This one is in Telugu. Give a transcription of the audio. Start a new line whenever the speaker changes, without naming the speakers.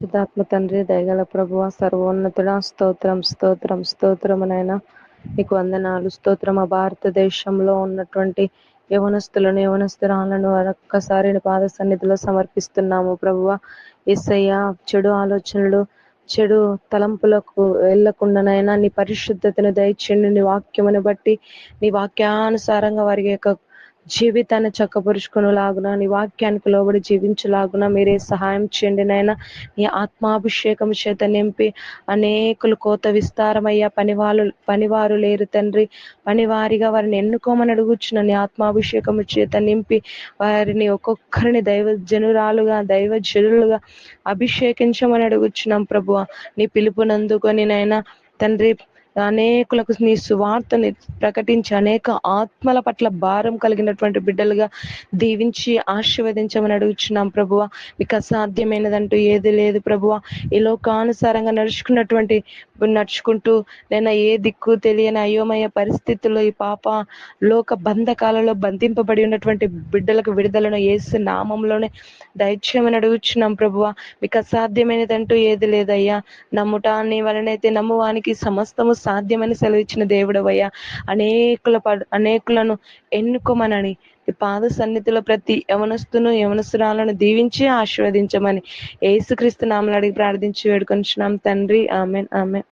పరిశుద్ధాత్మ తండ్రి దయగల ప్రభువ సర్వోన్నతుడ స్తోత్రం స్తోత్రం స్తోత్రమునైనా నీకు వందనాలు స్తోత్రం. భారతదేశంలో ఉన్నటువంటి యవనస్తులను యవనస్తురాలను ఒక్కసారి పాద సన్నిధిలో సమర్పిస్తున్నాము ప్రభువ. ఎస్సయ్య చెడు ఆలోచనలు చెడు తలంపులకు వెళ్ళకుండానైనా నీ పరిశుద్ధతను దయచేయండి. నీ వాక్యమును బట్టి నీ వాక్యానుసారంగా వారి యొక్క జీవితాన్ని చక్కపరుచుకునేలాగున నీ వాక్యానికి లోబడి జీవించలాగున మీరే సహాయం చేయండి నాయన. నీ ఆత్మాభిషేకం చేత నింపి అనేకులు కోత విస్తారమయ్యా. పనివారు పనివారు లేరు తండ్రి. పనివారిగా వారిని ఎన్నుకోమని అడుగుచున్న నీ ఆత్మాభిషేకం చేత నింపి వారిని ఒక్కొక్కరిని దైవ జనురాలుగా దైవ జనులుగా అభిషేకించమని అడుగుచున్నాం ప్రభు నీ పిలుపునందుకొని నైనా తండ్రి అనేకులకు నీ సువార్తని ప్రకటించి అనేక ఆత్మల పట్ల భారం కలిగినటువంటి బిడ్డలుగా దీవించి ఆశీర్వదించమని అడుగుచున్నాం ప్రభువ. మీకు అసాధ్యమైనదంటూ ఏది లేదు ప్రభువ. ఈ లోకానుసారంగా నడుచుకున్నటువంటి నడుచుకుంటూ నేను ఏ దిక్కు తెలియని అయోమయ పరిస్థితుల్లో ఈ పాప లోక బంధకాలలో బంధింపబడి ఉన్నటువంటి బిడ్డలకు విడుదలను ఏసు నామంలోనే దయచేయమని అడుగుచున్నాం ప్రభువ. మీకు అసాధ్యమైనదంటూ ఏది లేదయ్యా. నమ్ముట నీ వలనైతే నమ్మువానికి సమస్తము సాధ్యమని సెలవిచ్చిన దేవుడవయ్యా. అనేకుల అనేకులను ఎన్నుకోమనని పాద సన్నిధిలో ప్రతి యవనస్తును యవనస్తురాలను దీవించి ఆశీర్వదించమని ఏసుక్రీస్తు నామలు అడిగి ప్రార్థించి వేడుకొనిచున్నాం. తండ్రి ఆమెన్ ఆమె